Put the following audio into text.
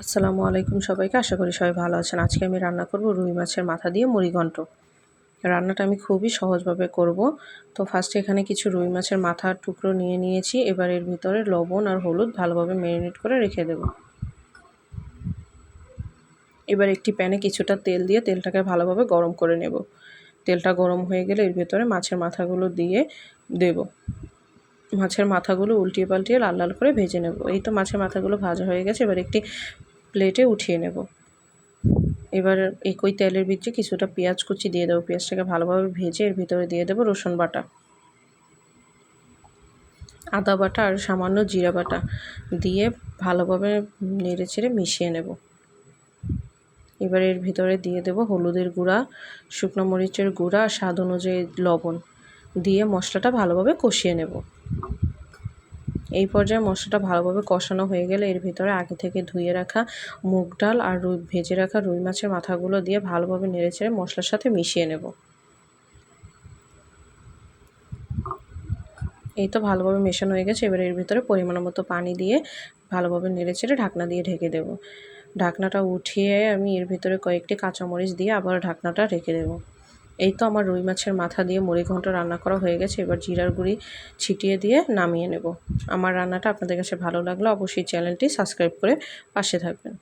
আসসালামু আলাইকুম সবাইকে, আশা করি সবাই ভালো আছেন। আজকে আমি রান্না করব রুই মাছের মাথা দিয়ে মুড়িঘণ্ট রান্নাটা আমি খুবই সহজভাবে করব। তো ফার্স্টে এখানে কিছু রুই মাছের মাথার টুকরো নিয়ে নিয়েছি। এবার এর ভিতরে লবণ আর হলুদ ভালোভাবে ম্যারিনেট করে রেখে দেব। এবার একটি প্যানে কিছুটা তেল দিয়ে তেলটাকে ভালোভাবে গরম করে নেব। তেলটা গরম হয়ে গেলে এর ভিতরে মাছের মাথাগুলো দিয়ে দেব। মাছের মাথাগুলো উল্টিয়ে পাল্টিয়ে লাল লাল করে ভেজে নেব। এই তো মাছের মাথাগুলো ভাজা হয়ে গেছে। এবার একটি প্লেটে উঠিয়ে নেব। এবার একই তেলের ভিতরে কিছুটা পেঁয়াজ কুচি দিয়ে দেবো। পেঁয়াজটাকে ভালোভাবে ভেজে এর ভিতরে দিয়ে দেবো রসুন বাটা, আদা বাটা আর সামান্য জিরা বাটা দিয়ে ভালোভাবে নেড়ে চেড়ে মিশিয়ে নেব। এবার এর ভিতরে দিয়ে দেব হলুদের গুঁড়া, শুকনো মরিচের গুঁড়া স্বাদ অনুযায়ী লবণ দিয়ে মশলাটা ভালোভাবে কষিয়ে নেব। এই পর্যায়ে মশলাটা ভালোভাবে কষানো হয়ে গেলে এর ভিতরে আগে থেকে ধুয়ে রাখা মুগ ডাল আর রুই, ভেজে রাখা রুই মাছের মাথাগুলো দিয়ে ভালোভাবে নেড়ে নেড়েচেড়ে মশলার সাথে মিশিয়ে নেব। এই তো ভালোভাবে মেশানো হয়ে গেছে, এবার এর ভিতরে পরিমাণ মতো পানি দিয়ে ভালোভাবে নেড়ে নেড়েচেড়ে ঢাকনা দিয়ে ঢেকে দেব। ঢাকনাটা উঠিয়ে আমি এর ভিতরে কয়েকটি কাঁচামরিচ দিয়ে আবার ঢাকনাটা রেখে দেবো। এই তো আমার রুই মাছের মাথা দিয়ে মুড়ি ঘন্ট রান্না করা হয়ে গেছে। এবার জিরার গুঁড়ি ছিটিয়ে দিয়ে নামিয়ে নেব। আমার রান্নাটা আপনাদের কাছে ভালো লাগলে অবশ্যই চ্যানেলটি সাবস্ক্রাইব করে পাশে থাকবেন।